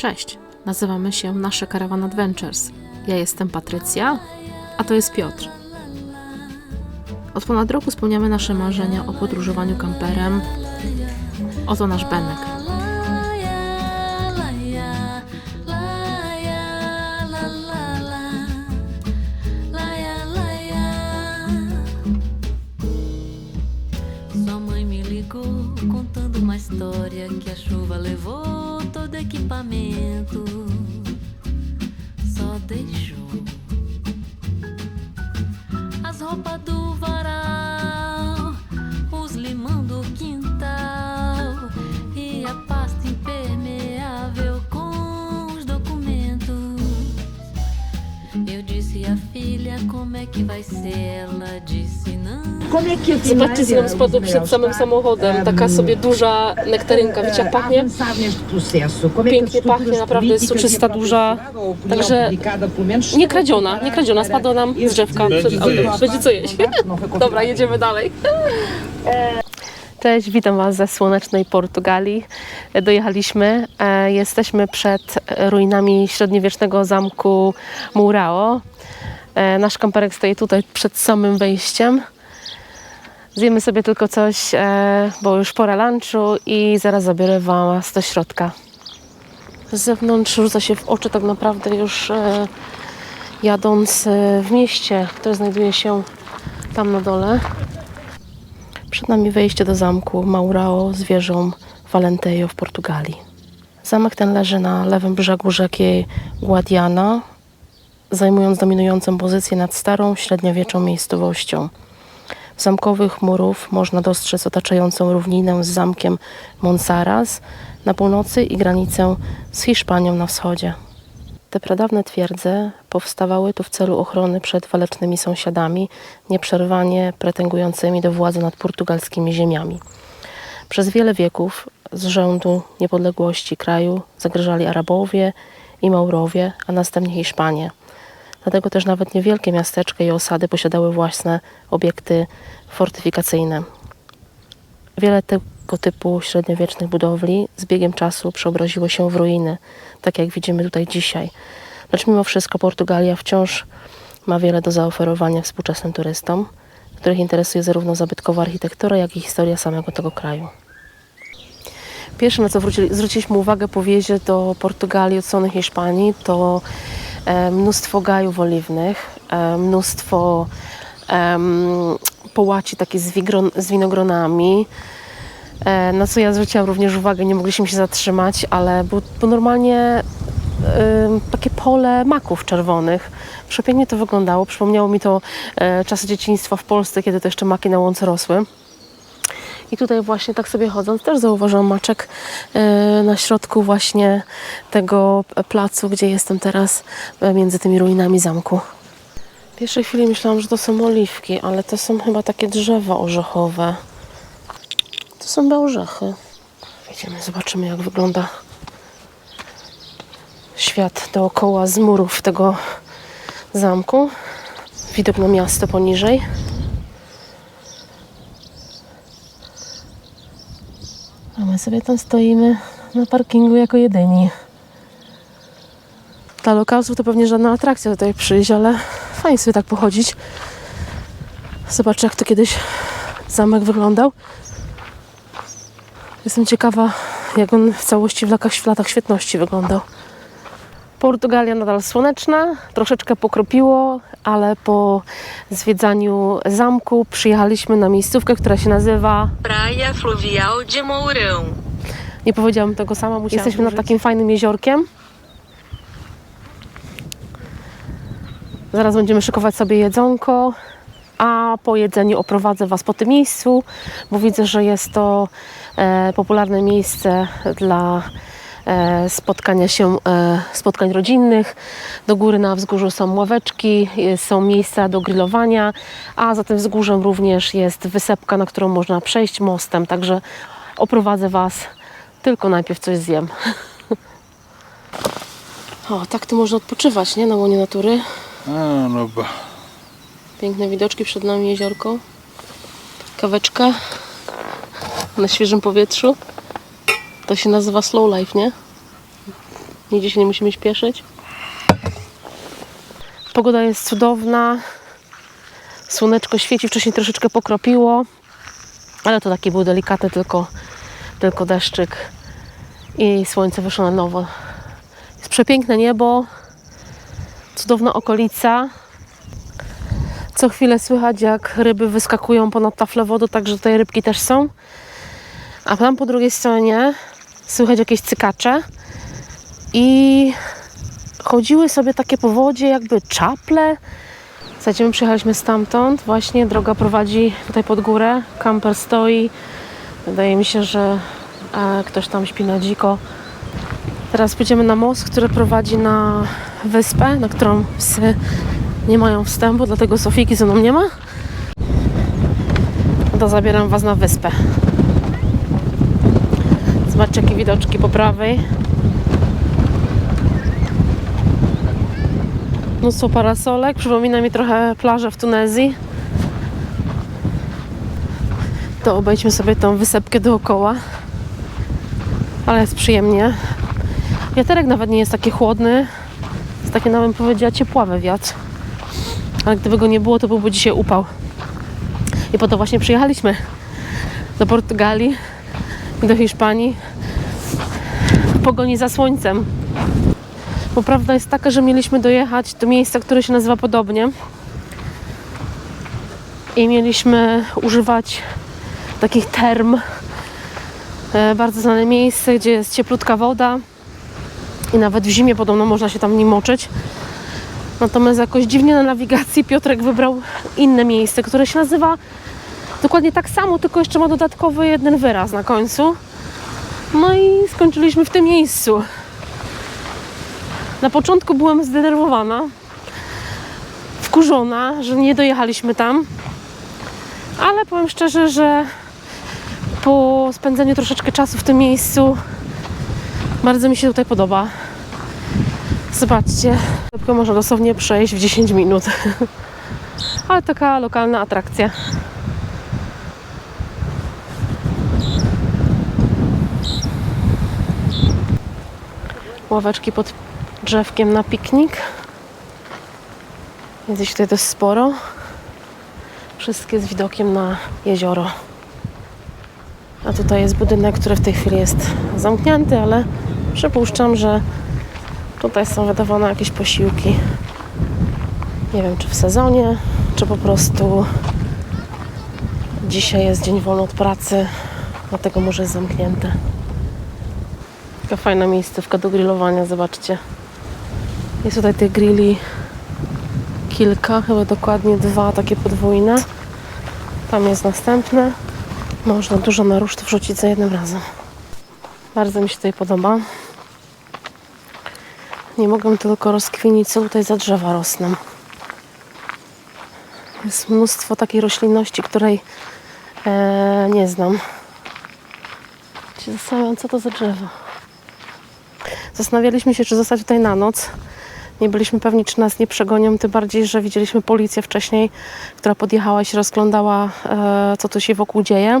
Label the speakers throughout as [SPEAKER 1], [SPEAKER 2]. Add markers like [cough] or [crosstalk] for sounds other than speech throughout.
[SPEAKER 1] Cześć, nazywamy się Nasze Caravan Adventures. Ja jestem Patrycja, a to jest Piotr. Od ponad roku spełniamy nasze marzenia o podróżowaniu kamperem. Oto nasz Benek.
[SPEAKER 2] Sua mãe me ligou contando uma história que a chuva levou equipamento. Só deixou as roupas do varal, os limão do quintal e a pasta impermeável com os documentos. Eu disse a filha como é que vai ser, ela.
[SPEAKER 1] Zobaczcie, co nam spadło przed samym samochodem. Taka sobie duża nektarynka, wiecie jak pachnie? Pięknie pachnie, naprawdę jest soczysta, duża. Także nie kradziona, nie kradziona, spadła nam z drzewka przed autem. Będzie co jeść. [laughs] Dobra, jedziemy dalej. Cześć, witam Was ze słonecznej Portugalii. Dojechaliśmy. E, Jesteśmy przed ruinami średniowiecznego zamku Murao. E, Nasz kamperek stoi tutaj przed samym wejściem. Zjemy sobie tylko coś, e, bo już pora lunchu i zaraz zabiorę Was do środka. Z zewnątrz rzuca się w oczy tak naprawdę już e, jadąc e, w mieście, które znajduje się tam na dole. Przed nami wejście do zamku Maurao z wieżą Valentejo w Portugalii. Zamek ten leży na lewym brzegu rzeki Guadiana, zajmując dominującą pozycję nad starą, średniowieczną miejscowością. Zamkowych murów można dostrzec otaczającą równinę z zamkiem Monsaraz na północy i granicę z Hiszpanią na wschodzie. Te pradawne twierdze powstawały tu w celu ochrony przed walecznymi sąsiadami, nieprzerwanie pretendującymi do władzy nad portugalskimi ziemiami. Przez wiele wieków z rzędu niepodległości kraju zagrażali Arabowie i Maurowie, a następnie Hiszpanie. Dlatego też nawet niewielkie miasteczka i osady posiadały własne obiekty fortyfikacyjne. Wiele tego typu średniowiecznych budowli z biegiem czasu przeobraziło się w ruiny, tak jak widzimy tutaj dzisiaj. Lecz mimo wszystko Portugalia wciąż ma wiele do zaoferowania współczesnym turystom, których interesuje zarówno zabytkowa architektura, jak i historia samego tego kraju. Pierwsze, na co wrócili, zwróciliśmy uwagę po wjeździe do Portugalii od strony Hiszpanii, to mnóstwo gajów oliwnych, e, mnóstwo połaci takie z, winogronami, e, na co ja zwróciłam również uwagę, nie mogliśmy się zatrzymać, ale było, było normalnie takie pole maków czerwonych. Przepięknie to wyglądało. Przypomniało mi to e, czasy dzieciństwa w Polsce, kiedy to jeszcze maki na łące rosły. I tutaj właśnie tak sobie chodząc też zauważyłam maczek e, na środku właśnie tego placu, gdzie jestem teraz e, między tymi ruinami zamku. W pierwszej chwili myślałam, że to są oliwki, ale to są chyba takie drzewa orzechowe. To są chyba orzechy. Idziemy, zobaczymy jak wygląda świat dookoła z murów tego zamku. Widok na miasto poniżej. A my sobie tam stoimy na parkingu jako jedyni. Dla lokalsów to pewnie żadna atrakcja tutaj przyjść, ale fajnie sobie tak pochodzić. Zobaczę jak to kiedyś zamek wyglądał. Jestem ciekawa, jak on w całości w latach, w latach świetności wyglądał. Portugalia nadal słoneczna, troszeczkę pokropiło, ale po zwiedzaniu zamku przyjechaliśmy na miejscówkę, która się nazywa
[SPEAKER 3] Praia Fluvial de Mourão.
[SPEAKER 1] Nie powiedziałam tego sama, musiałam Jesteśmy nad takim fajnym jeziorkiem. Zaraz będziemy szykować sobie jedzonko, a po jedzeniu oprowadzę Was po tym miejscu, bo widzę, że jest to e, popularne miejsce dla spotkania się, e, spotkań rodzinnych. Do góry na wzgórzu są ławeczki, e, są miejsca do grillowania, a za tym wzgórzem również jest wysepka, na którą można przejść mostem, także oprowadzę Was, tylko najpierw coś zjem. [laughs] O, tak tu można odpoczywać, nie? Na łonie natury.
[SPEAKER 4] A, no ba.
[SPEAKER 1] Piękne widoczki przed nami, jeziorko. Kaweczka na świeżym powietrzu. To się nazywa slow life, nie? Nigdzie się nie musimy śpieszyć. Pogoda jest cudowna. Słoneczko świeci, wcześniej troszeczkę pokropiło, ale to taki był delikatny tylko, tylko deszczyk i słońce wyszło na nowo. Jest przepiękne niebo, cudowna okolica. Co chwilę słychać, jak ryby wyskakują ponad taflę wody, także tutaj rybki też są. A tam po drugiej stronie słychać jakieś cykacze i chodziły sobie takie po wodzie, jakby czaple. Słuchajcie, my przyjechaliśmy stamtąd, właśnie droga prowadzi tutaj pod górę, kamper stoi. Wydaje mi się, że e, ktoś tam śpi na dziko. Teraz pójdziemy na most, który prowadzi na wyspę, na którą psy nie mają wstępu, dlatego Sofiki ze mną nie ma. To zabieram Was na wyspę. Zobaczcie, jakie widoczki po prawej. Mnóstwo parasolek. Przypomina mi trochę plażę w Tunezji. To obejdźmy sobie tą wysepkę dookoła. Ale jest przyjemnie. Wiaterek nawet nie jest taki chłodny. Jest taki, nawet powiedziała, ciepławy wiatr. Ale gdyby go nie było, to byłby dzisiaj upał. I po to właśnie przyjechaliśmy do Portugalii do Hiszpanii w pogoni za słońcem. Bo prawda jest taka, że mieliśmy dojechać do miejsca, które się nazywa podobnie. I mieliśmy używać takich term. E, bardzo znane miejsce, gdzie jest cieplutka woda. I nawet w zimie podobno można się tam nim moczyć. Natomiast jakoś dziwnie na nawigacji Piotrek wybrał inne miejsce, które się nazywa dokładnie tak samo, tylko jeszcze ma dodatkowy jeden wyraz na końcu. No i skończyliśmy w tym miejscu. Na początku byłam zdenerwowana, wkurzona, że nie dojechaliśmy tam. Ale powiem szczerze, że po spędzeniu troszeczkę czasu w tym miejscu bardzo mi się tutaj podoba. Zobaczcie, szybko można dosłownie przejść w 10 minut. [laughs] Ale taka lokalna atrakcja. Ławeczki pod drzewkiem na piknik. Jest ich tutaj dość sporo. Wszystkie z widokiem na jezioro. A tutaj jest budynek, który w tej chwili jest zamknięty, ale przypuszczam, że tutaj są wydawane jakieś posiłki. Nie wiem, czy w sezonie, czy po prostu dzisiaj jest dzień wolny od pracy, dlatego może jest zamknięte. Taka fajna miejscówka do grillowania, zobaczcie. Jest tutaj tych grilli kilka, chyba dokładnie dwa takie podwójne. Tam jest następne. Można dużo na rusztu wrzucić za jednym razem. Bardzo mi się tutaj podoba. Nie mogę tylko rozkwinić, co tutaj za drzewa rosną. Jest mnóstwo takiej roślinności, której e, nie znam. Się zastanawiam, co to za drzewo. Zastanawialiśmy się, czy zostać tutaj na noc. Nie byliśmy pewni, czy nas nie przegonią, tym bardziej, że widzieliśmy policję wcześniej, która podjechała i się rozglądała, e, co tu się wokół dzieje.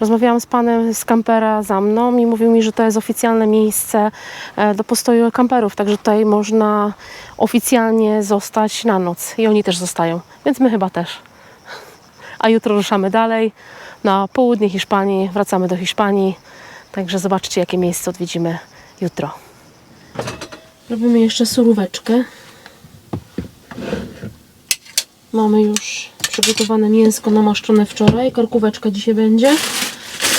[SPEAKER 1] Rozmawiałam z panem z kampera za mną i mówił mi, że to jest oficjalne miejsce e, do postoju kamperów, także tutaj można oficjalnie zostać na noc i oni też zostają, więc my chyba też. [laughs] A jutro ruszamy dalej na południe Hiszpanii, wracamy do Hiszpanii, także zobaczcie, jakie miejsce odwiedzimy jutro. Robimy jeszcze suróweczkę. Mamy już przygotowane mięsko namaszczone wczoraj. Karkóweczka dzisiaj będzie.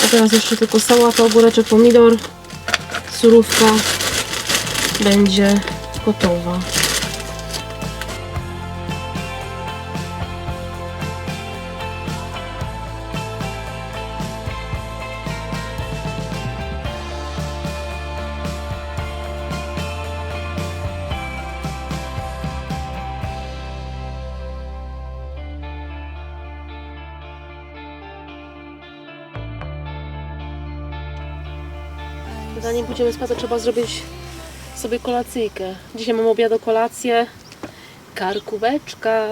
[SPEAKER 1] A teraz jeszcze tylko sałata, ogóreczek, pomidor. Surówka będzie gotowa. Zanim pójdziemy spać, trzeba zrobić sobie kolacyjkę. Dzisiaj mam obiad kolację. Karkóweczka.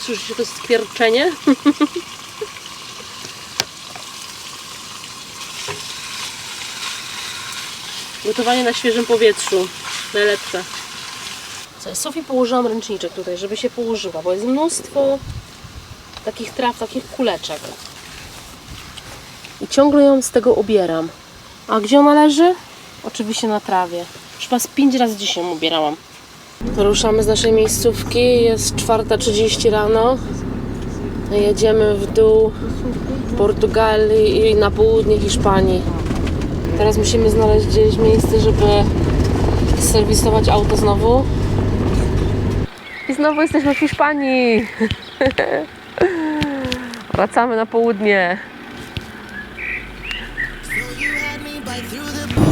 [SPEAKER 1] Słyszycie to skwierczenie? [laughs] Gotowanie na świeżym powietrzu. Najlepsze. Co, Sofii położyłam ręczniczek tutaj, żeby się położyła, bo jest mnóstwo takich traw, takich kuleczek. I ciągle ją z tego ubieram. A gdzie ona leży? Oczywiście na trawie. Już z 5 razy dzisiaj ją ubierałam. Ruszamy z naszej miejscówki. Jest 4.30 rano. Jedziemy w dół Portugalii i na południe Hiszpanii. Teraz musimy znaleźć gdzieś miejsce, żeby serwisować auto znowu. I znowu jesteśmy w Hiszpanii. [laughs] Wracamy na południe.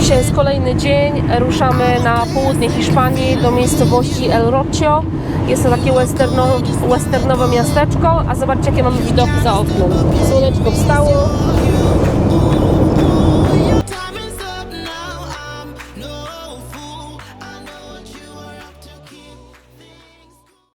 [SPEAKER 1] Dzisiaj jest kolejny dzień. Ruszamy na południe Hiszpanii do miejscowości El Rocio. Jest to takie westerno, westernowe miasteczko, a zobaczcie jakie mamy widoki za oknem. Słoneczko wstało,